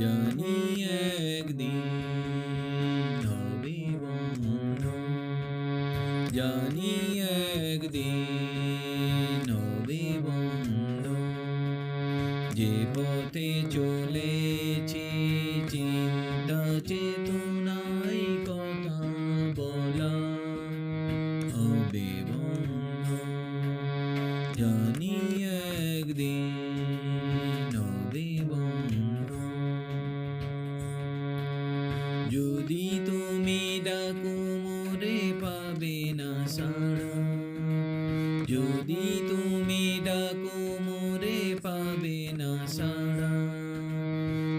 জানি একদিন হবে বন্ধ। জানি একদিন হবে বন্ধ। যে পথে চলেছি, চিন্তা চেতনাই কথা বলা হবে বন্ধ। জানি একদিন যদি তুমি ডাকো, মোরে পাবে না সাড়া যদি তুমি ডাকো, মোরে পাবে না সাড়া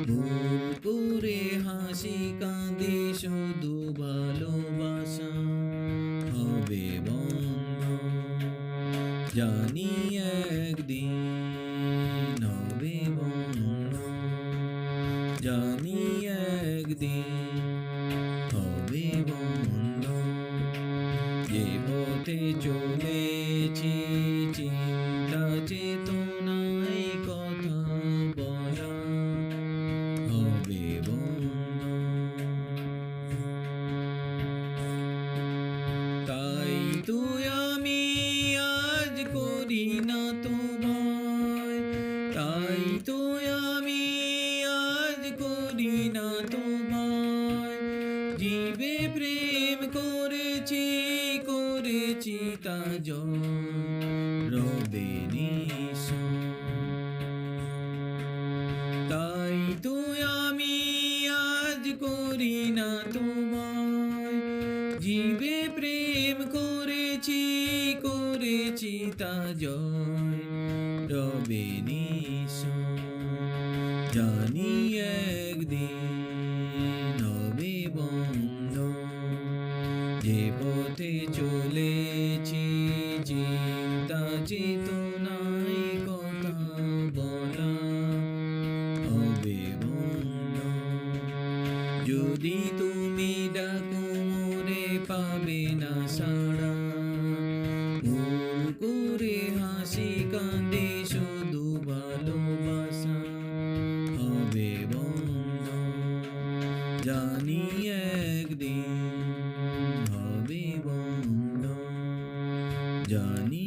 ভুল করে হাসি কাঁদে শুধু ভালোবাসা। হবে বন্ধ জানি একদিন হবে বন্ধ জানি একদিন পথে চলেছি চিন্তা চেতনায় কথা বলা হবে তাই তো আমি আজ করি না তো ভয় তাই তো আমি আজ করি না করেছি তা রবে তাই তো আমি আজ করি না তোমায়। জীবে প্রেম করেছি করেছি তা জয়। রবে জানি একদিন যে পথে চলেছি চিন্তা চেতনায় কথা বলা হবে বন্ধ যদি তুমি ডাকো মোরে পাবে না সাড়া। ভুল করে হাসি কাঁদে, শুধু ভালোবাসা হবে বন্ধ জানি একদিন 想你